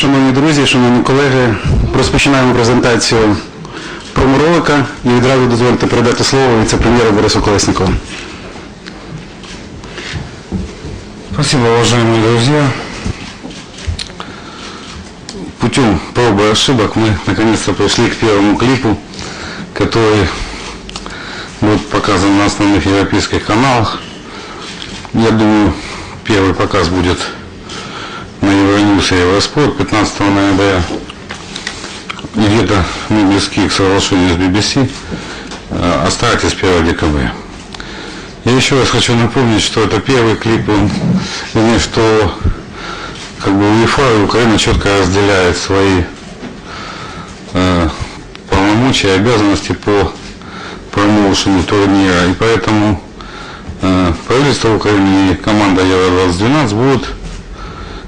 Шановні друзі, шановні колеги, розпочинаємо презентацію проморолика і відразу дозвольте передати слово віце-прем'єру Борису Колесникову. Спасибо, уважаемые друзья. Путем пробы и ошибок мы наконец-то пришли к первому клипу, который будет показан на основных европейских каналах. Я думаю, первый показ будет Евроньюз и Евроспорт 15 ноября. И где-то мы близки к соглашению с BBC. Оставайтесь 1 декабря. Я еще раз хочу напомнить, что это первый клип, он, вернее, что как бы УЕФА и Украина четко разделяет свои э, полномочия и обязанности по промоушену турнира. И поэтому э, правительство Украины и команда Евро-2012 будут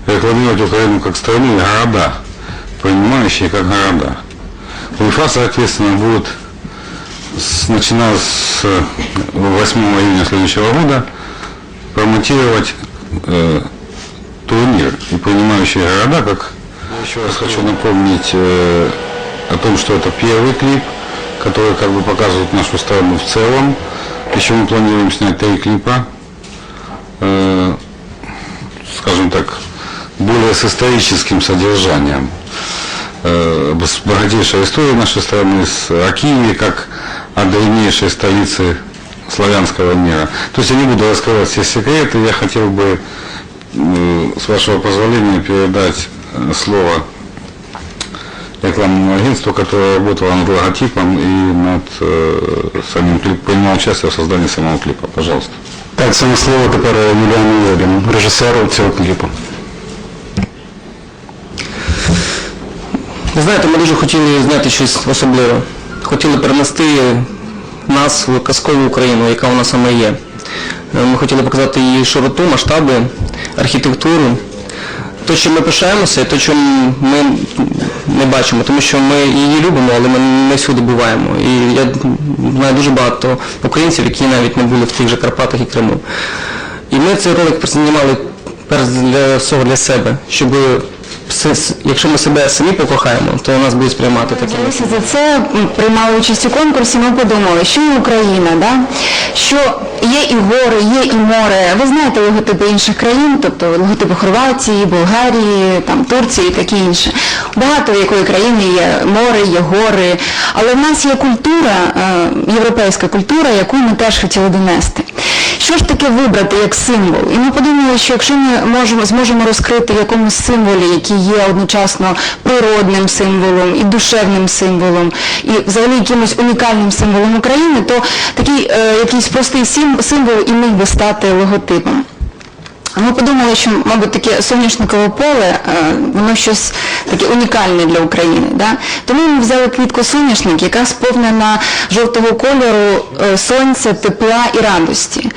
рекламировать Украину как страну и города, принимающие как города. УЕФА, соответственно, будет с- начиная с э, 8 июня следующего года промотировать э, турнир и принимающие города, как еще раз хочу напомнить э, о том, что это первый клип, который как бы показывает нашу страну в целом. Еще мы планируем снять три клипа, э, скажем так, с историческим содержанием э, с богатейшей историей нашей страны, с, о Киеве как о древнейшей столице славянского мира. То есть я не буду раскрывать все секреты, я хотел бы, э, с вашего позволения, передать э, слово рекламному агентству, которое работало над логотипом и над э, самим клипом, принимало участие в создании самого клипа. Пожалуйста. Так, саме слово тепер Юліану Левіну, режисеру цього кліпу. Ви знаєте, ми дуже хотіли зняти щось особливе. Хотіли перенести нас в казкову Україну, яка вона саме є. Е, Ми хотіли показати її широту, масштаби, архітектуру. То, чим ми пишаємося, і то, чим ми не бачимо, тому що ми її любимо, але ми не всюди буваємо. І я знаю дуже багато українців, які навіть не були в тих же Карпатах і Криму. І ми цей ролик знімали перш для всього для себе, щоб якщо ми себе самі покохаємо, то нас будуть сприймати. Взялися за це, приймали участь у конкурсі, ми подумали, що і Україна, да? що є і гори, є і море. Ви знаєте логотипи інших країн, тобто логотипи Хорватії, Болгарії, там, Турції і таке інше. Багато в якої країни є море, є гори, але в нас є культура, е, європейська культура, яку ми теж хотіли донести. Що ж таке вибрати як символ? І ми подумали, що якщо ми можемо, зможемо розкрити в якомусь символі, який є одночасно природним символом і душевним символом, і взагалі якимось унікальним символом України, то такий е, якийсь простий символ і міг би стати логотипом. Ми подумали, що, мабуть, таке соняшникове поле, е, воно щось таке унікальне для України. Да? Тому ми взяли квітку соняшник, яка сповнена жовтого кольору е, сонця, тепла і радості.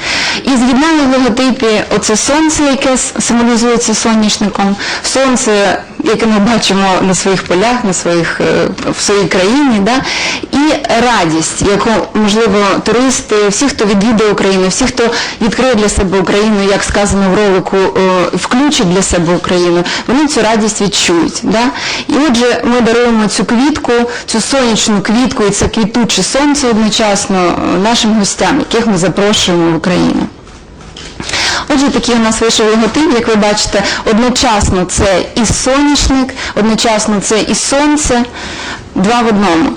І з'єднали в логотипі оце сонце, яке символізується соняшником, сонце, яке ми бачимо на своїх полях, на своїх, е, в своїй країні, да? і радість, яку, можливо, туристи, всі, хто відвідує Україну, всі, хто відкриє для себе Україну, як сказано в ролику, е, включить для себе Україну, вони цю радість відчують. Да? І отже, ми даруємо цю квітку, цю сонячну квітку і це квітуче сонце одночасно е, нашим гостям, яких ми запрошуємо в Україну. Отже, такий у нас вийшов логотип, як ви бачите, одночасно це і соняшник, одночасно це і сонце, два в одному.